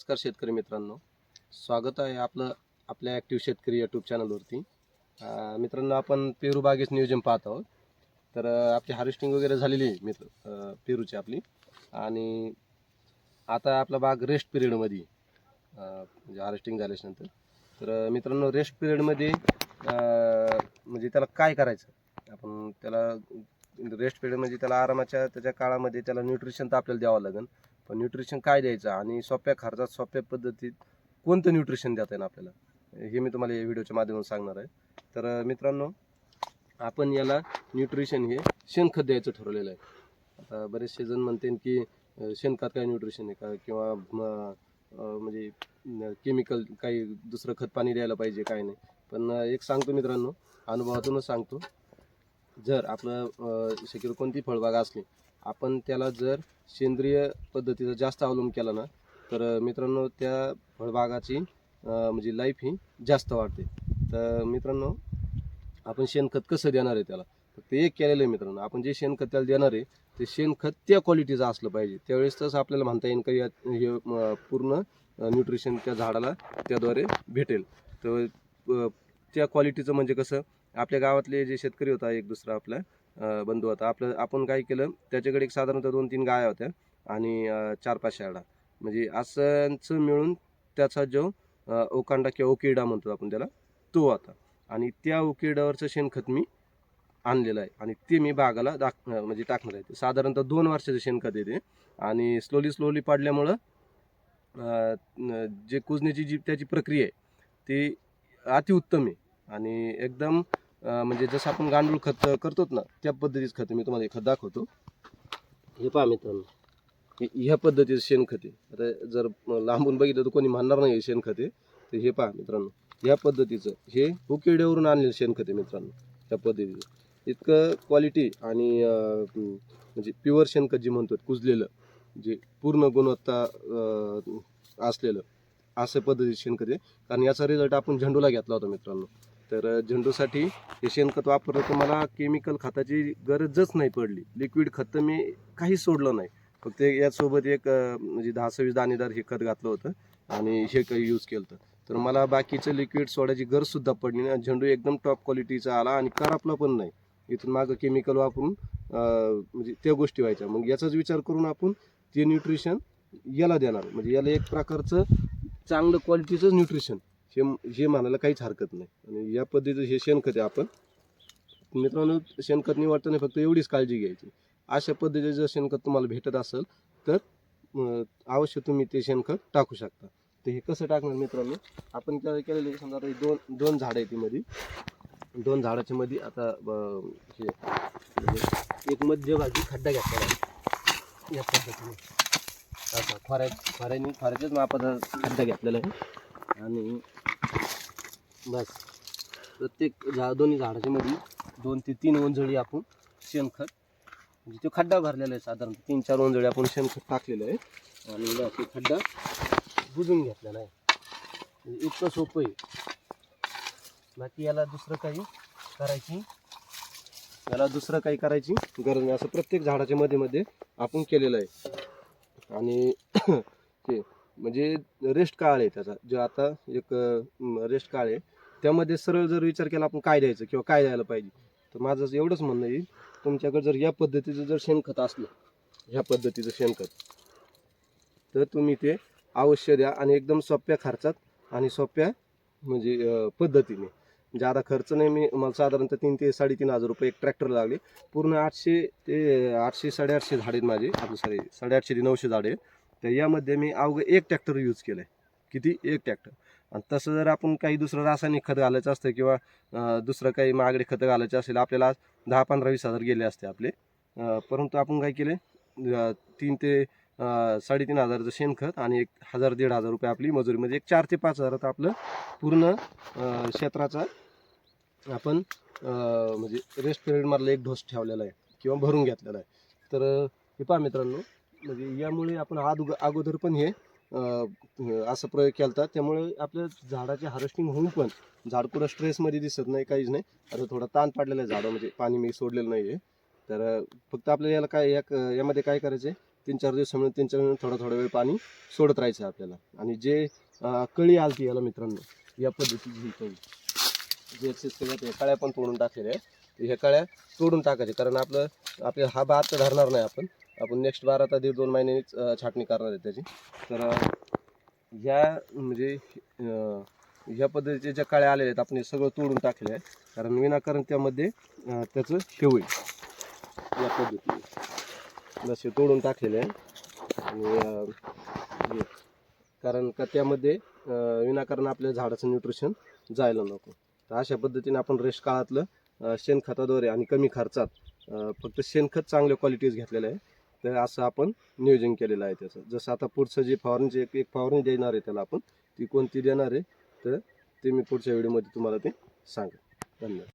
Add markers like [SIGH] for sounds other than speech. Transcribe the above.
नमस्कार शेतकरी मित्रांनो. स्वागत आहे आपलं आपल्या ॲक्टिव्ह शेतकरी यूट्यूब चॅनलवरती मित्रांनो आपण पेरू बागेच नियोजन पाहत आहोत. तर आपली हार्वेस्टिंग वगैरे झालेली आहे मित्र पेरूची आपली. आणि आता आपला बाग रेस्ट पिरियडमध्ये म्हणजे हार्वेस्टिंग झाल्याच्यानंतर. तर मित्रांनो रेस्ट पिरियडमध्ये म्हणजे त्याला काय करायचं? आपण त्याला रेस्ट पिरियड म्हणजे त्याला आरामाच्या त्याच्या काळामध्ये त्याला न्यूट्रिशन तर आपल्याला द्यावं लागेल. न्यूट्रिशन काय द्यायचं आणि सोप्या खर्चात सोप्या पद्धतीत कोणतं न्यूट्रिशन देता येईल आपल्याला? हे मी तुम्हाला या व्हिडिओच्या माध्यमातून सांगणार आहे. तर मित्रांनो आपण याला न्यूट्रिशन हे शेणखत द्यायचं ठरवलेलं आहे. आता बरेचसे जण म्हणतील की शेणखत काय न्यूट्रिशन आहे का? किंवा म्हणजे केमिकल काही दुसरं खत पाणी द्यायला पाहिजे काय नाही. पण एक सांगतो मित्रांनो अनुभवातूनच सांगतो. जर आपलं शक्यतो कोणती फळबाग असली आपण त्याला जर सेंद्रिय पद्धतीचा जास्त अवलंब केला ना तर मित्रांनो त्या फळबागाची म्हणजे लाईफ ही जास्त वाढते. तर मित्रांनो आपण शेणखत कसं देणार आहे त्याला? फक्त एक केलेलं आहे मित्रांनो. आपण जे शेणखत त्याला देणार आहे ते शेणखत त्या क्वालिटीचं असलं पाहिजे. त्यावेळेस तसं आपल्याला म्हणता येईल का या- हे पूर्ण न्यूट्रिशन त्या झाडाला त्याद्वारे भेटेल. तर त्या क्वालिटीचं म्हणजे कसं आपल्या गावातले जे शेतकरी होता एक दुसरा आपला बंधू होता. आपलं आपण काय केलं त्याच्याकडे एक साधारणतः दोन तीन गाया होत्या आणि चार पाच शेळा म्हणजे असंच मिळून त्याचा जो ओकांडा किंवा ओकिडा म्हणतो आपण त्याला तो होता. आणि त्या ओकिडावरचं शेणखत मी आणलेलं आहे. आणि ते मी बागाला दाख म्हणजे टाकणार आहे. साधारणतः दोन वर्षाचं शेणखत येते आणि स्लोली स्लोली पाडल्यामुळं जे कुजण्याची जी त्याची प्रक्रिया आहे ती अतिउत्तम आहे. आणि एकदम म्हणजे जसं आपण गांडूळ खत करतो ना त्या पद्धतीचं खत मी तुम्हाला खत दाखवतो. हे पहा मित्रांनो हे- ह्या पद्धतीचं शेणखत आहे. आता जर लांबून बघितलं तर कोणी म्हणणार नाही हे शेणखत आहे. तर हे पहा मित्रांनो ह्या पद्धतीचं हे उकिरड्यावरून आणलेलं शेणखत आहे मित्रांनो त्या पद्धतीचं. इतकं क्वालिटी आणि म्हणजे प्युअर शेणखत जे म्हणतो कुजलेलं जे पूर्ण गुणवत्ता असलेलं असं पद्धतीचं शेणखत आहे. कारण याचा रिझल्ट आपण झेंडूला घेतला होता मित्रांनो. तर झेंडूसाठी हे शेणखत वापरलं तर मला केमिकल खताची गरजच नाही पडली. लिक्विड खत मी काहीच सोडलं नाही. फक्त यासोबत एक म्हणजे दहा सव्वीस दाणेदार हे खत घातलं होतं आणि हे काही यूज केलं होतं. तर मला बाकीचं लिक्विड सोडायची गरजसुद्धा पडली नाही. झेंडू एकदम टॉप क्वालिटीचा आला आणि करापला पण नाही. इथून मागं केमिकल वापरून म्हणजे त्या गोष्टी व्हायच्या. मग याचाच विचार करून आपण ते न्यूट्रिशन याला देणार. म्हणजे याला एक प्रकारचं चांगलं क्वालिटीचं न्यूट्रिशन हे हे म्हणायला काहीच हरकत नाही. आणि या पद्धतीचं हे शेणखत आहे आपण मित्रांनो शेणखत निवडताना फक्त एवढीच काळजी घ्यायची. अशा पद्धतीचं जर शेणखत तुम्हाला भेटत असेल तर अवश्य तुम्ही ते शेणखत टाकू शकता. तर हे कसं टाकणार मित्रांनो? आपण काय केलेलं समजा आता दोन दोन झाडं आहेत ती मध्ये दोन झाडाच्या मध्ये आता ब- हे एक मध्यभागी खड्डा घेतला आहे. या पद्धतीने. असं खोऱ्या खोऱ्याने खोऱ्याच्याच मापाचा खड्डा घेतलेला आहे. आणि बस. प्रत्येक झा दोन्ही झाडाच्या मध्ये दोन ते तीन ओंजळी आपण शेणखत म्हणजे तो खड्डा भरलेला आहे साधारणतः तीन चार ओंजळी आपण शेणखत टाकलेलं आहे. आणि बस तो खड्डा बुजून घेतलेला आहे. म्हणजे इतकं सोपं आहे. बाकी याला दुसरं काही करायची याला दुसरं काही करायची गरज नाही. असं प्रत्येक झाडाच्या मध्ये मध्ये आपण केलेलं आहे. आणि [CLEARS THROAT] ते म्हणजे रेस्ट काळ आहे त्याचा. जो आता एक रेस्ट काळ आहे. त्यामध्ये सरळ जर विचार केला आपण काय द्यायचं किंवा काय द्यायला पाहिजे? तर माझं एवढंच म्हणणं आहे. तुमच्याकडे जर या पद्धतीचं जर शेणखत असलं ह्या पद्धतीचं शेणखत तर तुम्ही ते अवश्य द्या आणि एकदम सोप्या खर्चात आणि सोप्या म्हणजे पद्धतीने. म्हणजे जादा खर्च नाही मी मला साधारणतः तीन ते साडेतीन हजार रुपये एक ट्रॅक्टर लागले. पूर्ण आठशे ते आठशे साडेआठशे झाडे आहेत माझे. आपले सॉरी साडेआठशे ते नऊशे झाडे आहेत. तर यामध्ये मी अवघं एक ट्रॅक्टर यूज केलं आहे किती? एक ट्रॅक्टर आणि तसं जर आपण काही दुसरं रासायनिक खत घालायचं असतं किंवा दुसरं काही महागडे खतं घालायचे असेल आपल्याला दहा पंधरा वीस हजार गेले असते आपले. परंतु आपण काय केले तीन ते साडेतीन हजारचं शेणखत आणि एक हजार दीड हजार रुपये आपली मजुरी म्हणजे एक चार ते पाच हजारात आपलं पूर्ण क्षेत्राचा आपण म्हणजे रेस्ट पिरियडमधला एक डोस ठेवलेला आहे किंवा भरून घेतलेला आहे. तर हे पहा मित्रांनो म्हणजे यामुळे आपण अगोदर अगोदर पण हे असं प्रयोग केला होता त्यामुळे आपल्या झाडाचे हार्वेस्टिंग होऊन पण झाड कुठं स्ट्रेसमध्ये दिसत नाही काहीच नाही. आता थोडा ताण पाडलेला आहे झाडं म्हणजे पाणी मी सोडलेलं नाही आहे तर फक्त आपल्याला याला काय या यामध्ये काय करायचं आहे तीन चार दिवसामध्ये तीन चार थोडा थोडा वेळ पाणी सोडत राहायचं आपल्याला. आणि जे कळी कळी आलती याला मित्रांनो या पद्धतीची ही कळी जे एक्सेस केल्या कळ्या पण तोडून टाकलेल्या आहेत. ह्या कळ्या तोडून टाकायच्या कारण आपलं आपल्या हा बार तर धरणार नाही आपण. आपण नेक्स्ट बारा आता दीड दोन महिन्यांनीच छाटणी करणार आहे त्याची. तर ह्या म्हणजे ह्या पद्धतीचे ज्या काळ्या आलेल्या आहेत आपण हे सगळं तोडून टाकले आहे कारण विनाकारण त्यामध्ये त्याचं हे होईल. या पद्धतीने. जसे तोडून टाकलेले आहे. आणि कारण का त्यामध्ये विनाकारण आपल्या झाडाचं न्यूट्रिशन जायला नको. तर अशा पद्धतीने आपण रेस्ट काळातलं शेणखताद्वारे आणि कमी खर्चात फक्त शेणखत चांगल्या क्वालिटीज घेतलेलं आहे. तर असं आपण नियोजन केलेलं आहे त्याचं. जसं आता पुढचं जे फवारणीची एक एक फवारणी देणार आहे त्याला आपण ती कोणती देणार आहे तर ते मी पुढच्या व्हिडिओमध्ये तुम्हाला ते सांगेन. धन्यवाद.